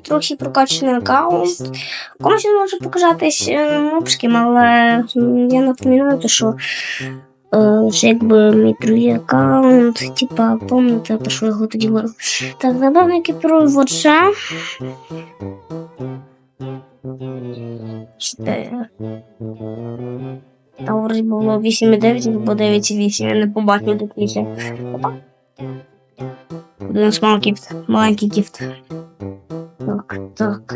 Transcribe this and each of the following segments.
трохи прокачаний аккаунт. Комусь він може показатись е, нубським, але я напоминаю, що е, це якби мій другий аккаунт. Типа, пам'ятаєте, те, що я його тоді говорив. Так, напевно, екіпірую вот це. Чотири. Там вроді було 8,9 або 9,8, я не побачив до кінця. Опа. Один маленький гіфт. Маленький гіфт. Так.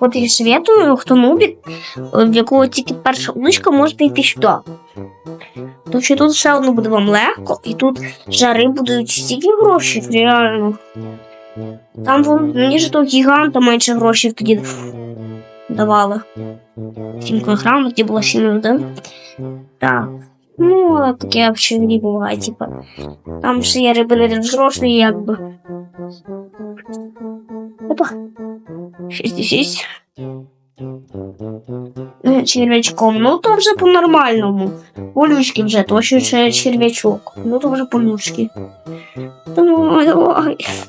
От я советую, хто нубік, в якого тільки перша удочка, можете йти сюди. Тому що тут все одно буде вам легко, і тут жари будуть стільки грошей, реально. Там вон, мені ж того гіганта менше грошей тоді давали. Сім кілограмів, тоді було 7 один. Так. Ну, таке взагалі не буває, типа. Там ще є риби не якби. Опа. 66. Е, Черв'ячком. Ну то вже по-нормальному. Полючки вже, то ще черв'ячок. Ну то вже полючки. Ну.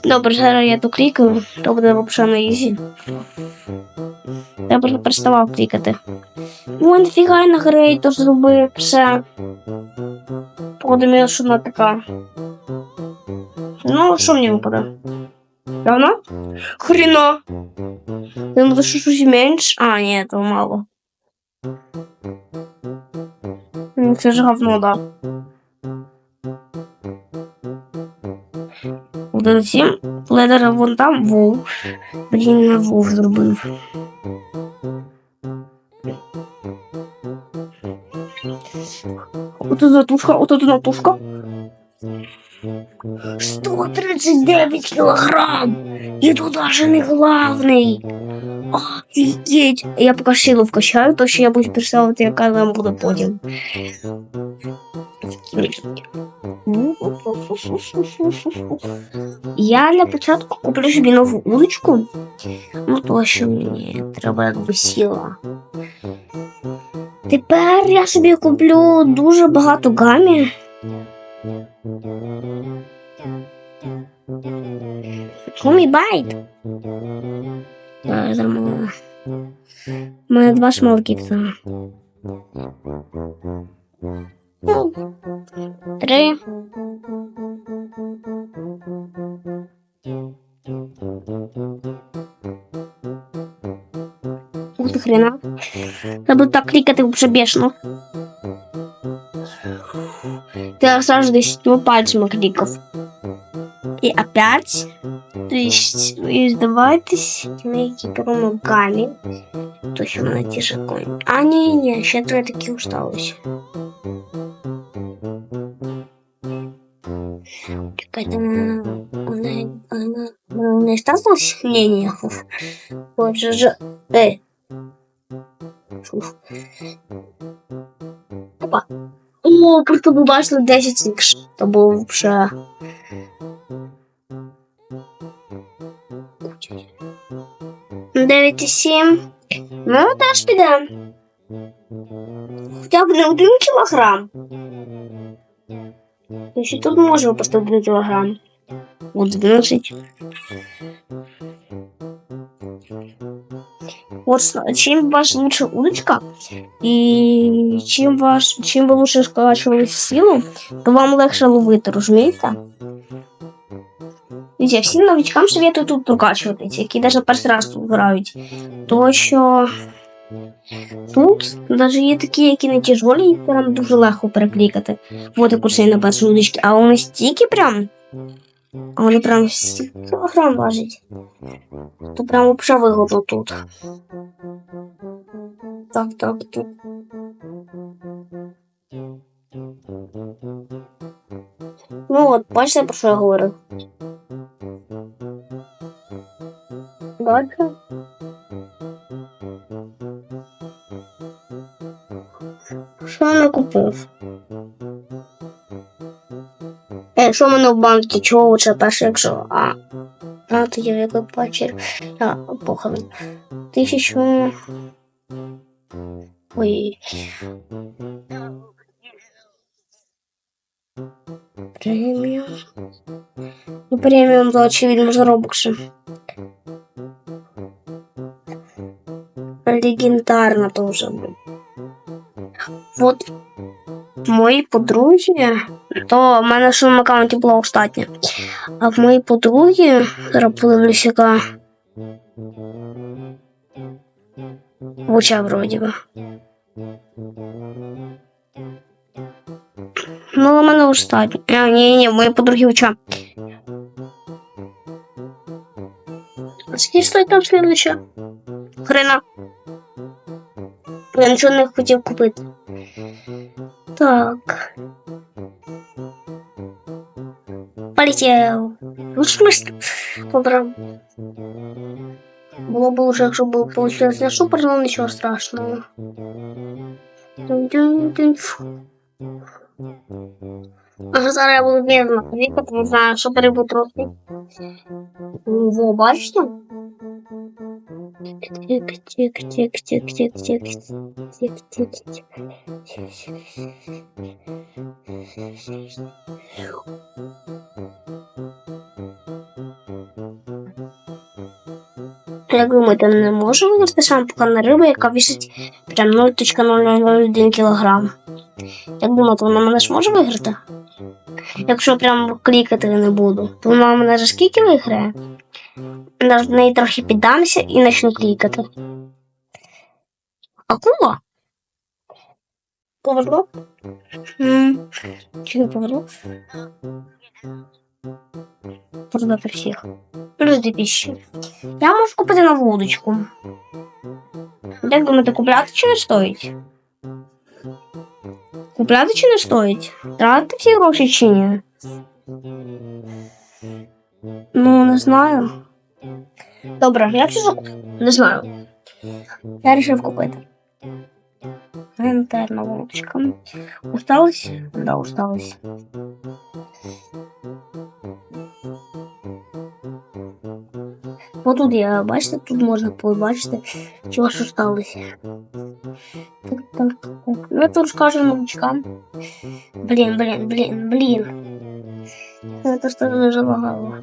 Добре, зараз я доклікаю, то буде взагалі на ізі. Я не переставав клікати. Ну, нафіга я на грейтор зробив все. Подумав, що вона така. Ну, що мені випаде? Хрена. Ну, то що щось менш? А, ні, то мало. Ну, Це ж говно, да. Один сім. Ледера вон там вов. Блін, не вов зробив. Ото затушка, ото натушка. 139 килограмм! И тут даже не главный. Офігеть! Я поки силу вкачаю, то що я буду представити, яка нам буде потім. Я для початку куплю собі нову удочку. Ну, то що мені треба якби сіла. Тепер я собі куплю дуже багато гамі. Гумі байт. Замовила. У мене два шмалкіта. Ну, Три. Ух ти хрена. Треба так клікати вже бешено. Ты сразу десятью пальцами кликов. И опять. То есть вы сдавайтесь на экипиру ногами. То есть на ті же коні. А, ні, ні, ще три такі осталось. Чекайте, вона, вона, вона, вона не сталося? Ні, ні. Отже, ж, ей. Фух. Опа. О, просто ви бачили 10 ікс. То був вже. Дев'ять і сім. Ну, теж піде. Хоча б не один кілограм. Я ще тут можемо поставити один кілограм. От 12. Чем ваша лучше удочка, і чим ваш, чим ви лучше скачували силу, то вам легше ловити, розумієте? Дивіться, всім новичкам советую тут прокачуватись, які навіть перший раз тут грають. То що тут навіть є такі, які не тяжолі, їх прям дуже легко переклікати. Вот як оцей на першій удочці, а вони стільки прям. А вони прям стільки кілограм важать. То прям взагалі вигодно тут. Так, так, так. Ну от, бачите, про що я говорю. Бачите? Що я не купив? що в мене в банці? Чого лучше перше, якщо. А, а тоді в який пачер. А, похорон. Тисячу. Ой. Преміум. Ну, преміум, то очевидно за робокси. Легендарно тоже. Вот мої подруги, То в мене в своєму аккаунті була остання. А в моїй подруги подивлюсь, яка Уча вроді би. Ну, у мене остання. А, ні, ні, в моїй подруги уча. А скільки стоїть там слідуюча? Хрена. Я нічого не хотів купити. Так. Полетел. Ну, в смысле? Добре. Було б лучше, якщо б получилось не супер, но нічого страшного. Ага, зараз я буду ходити, тому що перебу трохи. Во, бачите? Тик, тик, тик, тик, тик, тик, тик, тик, тик. Як думаєте, не може виграти шампукана риба, яка вісить прям 0.001 кг? Як думаєте, вона мене ж може виграти? Якщо прям клікати не буду, то вона мене ж скільки виграє? Я в неї трохи піддамся і почну клікати. Акула? Поверну? М, Чи не поверну? Продати всіх. Плюс дві тисячі. Я можу купити на вудочку. Як думаєте, купляти чи не стоїть? Купляти чи не стоїть? Тратити всі гроші чи ні? Ну, не знаю. Добре, я все не знаю. Я вирішив купити. Інтерна вудочка. Усталась? Да, усталась. Вот тут я, бачите, тут можна побачити, чого ж сталося. Так, так, так. Ну, тут скажу новичкам. Блін, блін, блін, блін. Это что дуже лагало.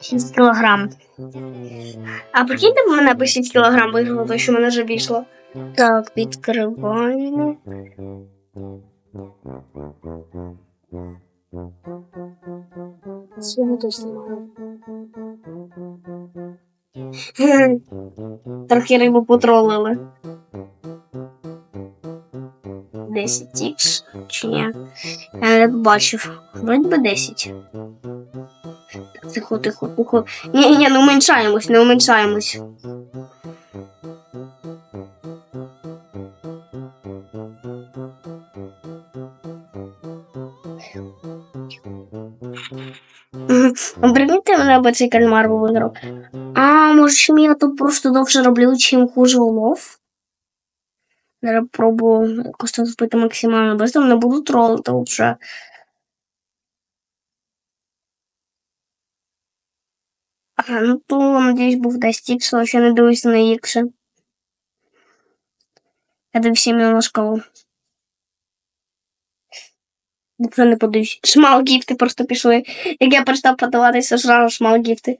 6 кілограм. А прикиньте, в мене би 6 кілограм виграло, то що мене вже вийшло. Так, відкриваємо. Свого тут знімаю. Трохи рибу потролили. 10 ікс чи ні? Я не бачив. Вроді би 10. Тихо, тихо, тихо. Ні, ні, не уменьшаємось, не уменьшаємось. Прикиньте, мене би цей кальмар би виграв. А, може, чим я тут просто довше роблю, чим хуже улов? Зараз пробую якось тут збити максимально не буду тролити вже. Ага, ну то, надіюсь, був 10 ікс, але ще не дивлюся на ікси. Я дивився іменно на шкалу. Вже не подивлюсь. Шмал просто пішли. Як я перестав подаватися, зразу шмал гіфти.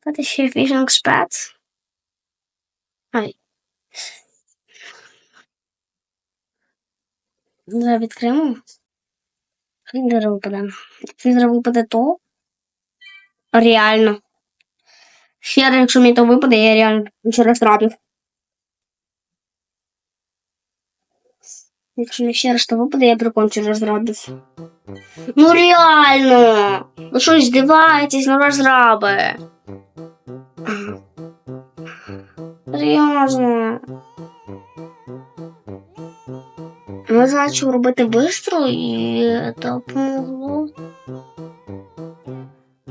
Та ще Vision Spats. Ай. Зараз відкриємо. Фіндер випаде. Фіндер випаде то. Реально. Ще раз, якщо мені то випаде, я реально через трапів. Якщо мені ще раз то випаде, я прикончу розрабів. Ну реально! Ви що, здиваєтесь на розраби? Серйозно. Ми почали робити швидко і допомогло.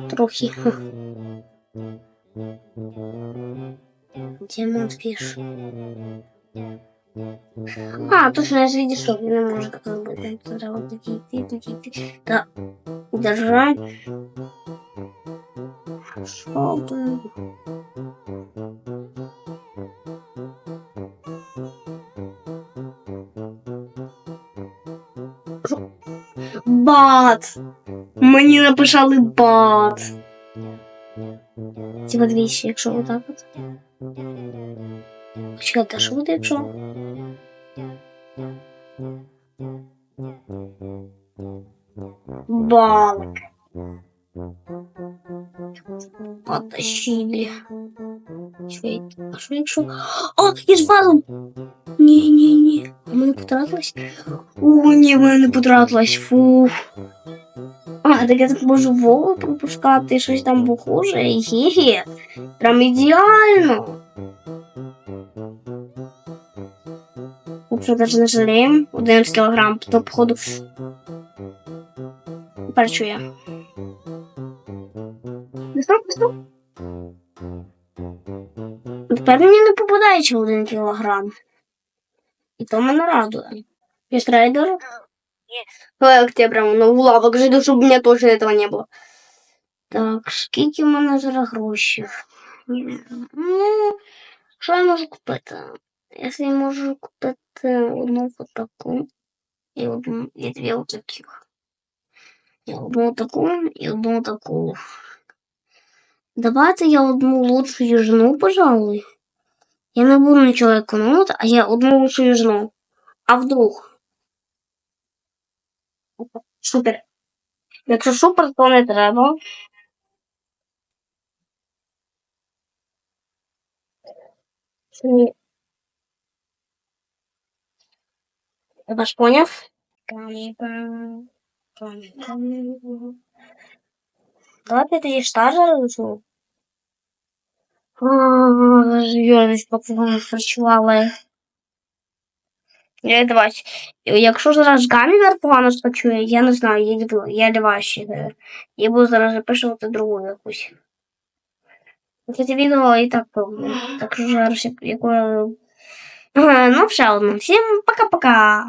Трохи. Димон Фиш. А, а точно, я же видишь, что у может как бы там туда вот такие ты, такие ты. Да, держать. Чтобы... Бат! Мені написали бат. Типа Ці двічі, якщо отак от. Чекайте, а що буде. Потащили. А що якщо? О, я балом! Ні, ні, ні. А мене потратилось? О, ні, в мене не потратилось. Фу. А, так я так можу Вову пропускати, щось там похоже. Ге-ге. Прям ідеально. Не жаліємо, 11 кілограм, то походу. Тепер чує. Стоп, стоп. Тепер мені не попадається один кілограм. І то мене радує. Есть райдер? Ой, я прям на лавок жду, щоб у мене теж этого не було. Так, скільки в мене зараз грошей? Ну, що я можу купити? Якщо я можу купити одну вот таку і одну, і дві вот таких. І одну таку, і одну таку. Давайте я одну лучшу южну, пожалуй. Я не буду нічого економити, а я одну лучшу южну. А вдруг? Супер. Якщо супер, то не треба. Ні. Я вас поняв? Давайте тоді штажер лишу. Я десь спрацювала. Я давайте. Якщо зараз Гамівер погано спрацює, я не знаю, я не я давай ще. Я буду зараз записувати другу якусь. Це відео і так пробую. Так що зараз як- яку. Ну, все одно. Всім пока-пока.